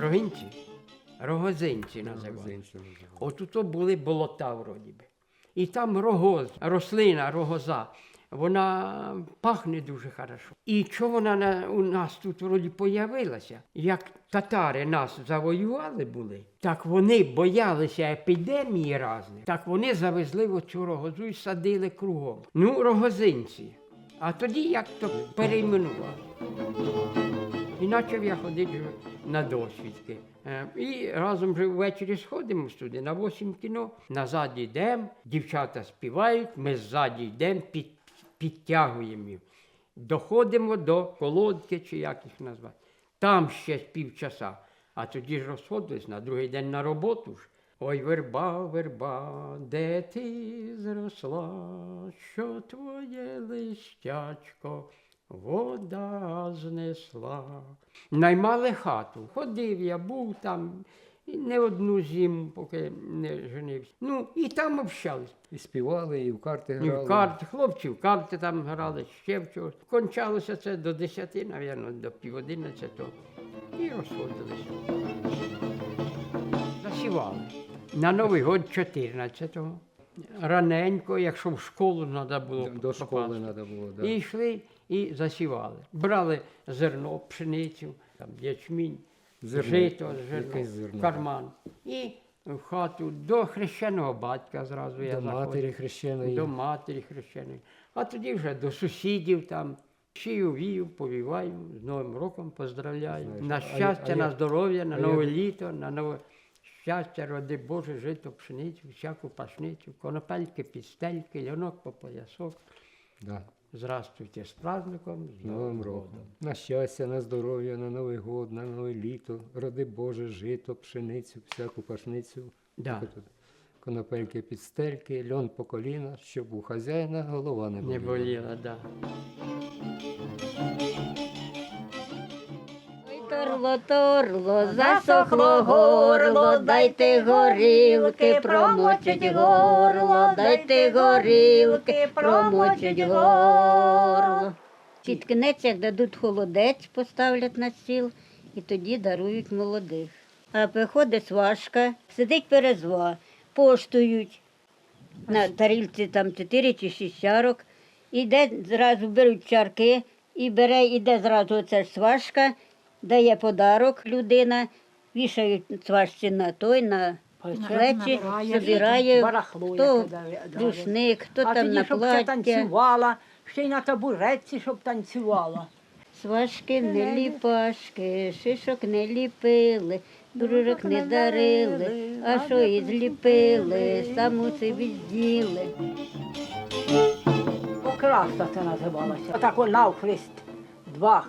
Рогинці? Рогозинці називали. Зинці. От були болота вроді би. І там рогоз, рослина, рогоза, вона пахне дуже хорошо. І чого вона на, у нас тут вроді появилася? Як татари нас завоювали були, так вони боялися епідемії різних, так вони завезли оцю рогозу і садили кругом. Ну, рогозинці. А тоді як то перейменували. І почав я ходити на досвідки. Е, І разом вже ввечері сходимо сюди на 8 кіно. Назад йдемо, дівчата співають, ми ззаді йдемо, під, підтягуємо їх. Доходимо до колодки, чи як їх назвати. Там ще півчаса. А тоді ж розходились на другий день на роботу ж. Ой, верба, верба, де ти зросла, що твоє листячко вода знесла. Наймали хату. Ходив я, був там і не одну зиму, поки не женився. Ну, і там общались. І співали, і в карти грали. І в карти, хлопці в карти там грали, ще в чогось. Кончалося це до 10, мабуть, до пів одинадцятого. І розходилися. Засівали. На Новий год 14-го. Раненько, якщо в школу треба було. До- До школи треба було. Да. І йшли і засівали. Брали зерно, пшеницю, там, ячмінь, Зерно, жито, зерно, зерно, карман. І в хату до хрещеного батька зразу я До матері хрещеної. До матері хрещеної. А тоді вже до сусідів там. Шию вію, повіваю, з Новим роком поздравляю. Знаєш, на а я- щастя, а на здоров'я, на а нове я- літо, на нове щастя, роди Боже, жито, пшеницю, всяку пашницю, конопельки, підстельки, льонок по поясок. Да. Здравствуйте з праздником, з Новим роком. На щастя, на здоров'я, на Новий год, на нове літо. Роди Боже, жито, пшеницю, всяку пашницю. Да. Конопельки, підстельки, льон по коліна, щоб у хазяїна голова не боліла. Не боліла, да. Торло, торло, засохло горло, дайте горілки, промочить горло, дайте горілки, промочить горло. Під кінець, як дадуть холодець, поставлять на стіл і тоді дарують молодих. А приходить сважка, сидить перезва, поштують. На тарілці там 4 чи 6 чарок, іде зразу беруть чарки, і бере, іде зразу оця сважка, дає подарок людина, вішають сважці на той, на плечі, барахло, хто рушник, хто а там тоді, на щоб це плаття. танцювала, ще й на табуретці, щоб танцювала. Сважки не ліпашки, шишок не ліпили, дружок не дарили, а що і зліпили, саму собі з'їли. Покраса це називалося. Отак навхрест два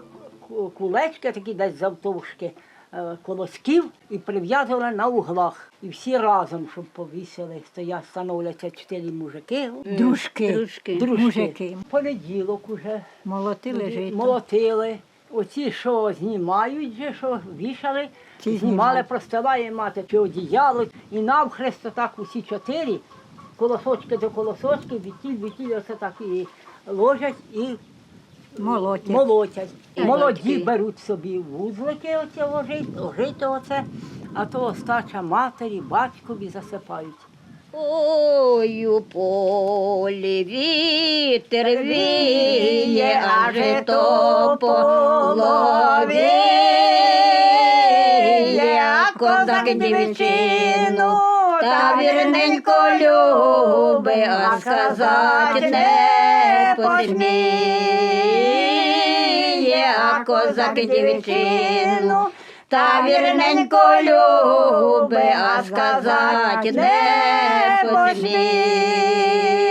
кулечки, такі десь завтовшки е, колосків, і прив'язували на углах. І всі разом, щоб повісили, стоять, становляться чотири мужики. Дружки, Дружки. мужики. Понеділок уже Молотили жито. молотили. Оці, що знімають, же, що вішали, Ці знімали, простилає мати чи одіяло. І навхрест так усі чотири, колосочки до колосочки, відтіль, відтіль, оце так і ложать і Молотять. молотять. Молоді беруть собі вузлики, оце ложить, жито оце, а то остача матері, батькові засипають. Ой, у полі вітер віє, а жито половіє, а козак дівчину та вірненько люби, а сказать не посміє, а козак дівчину та вірненько люби, а сказать не посміє.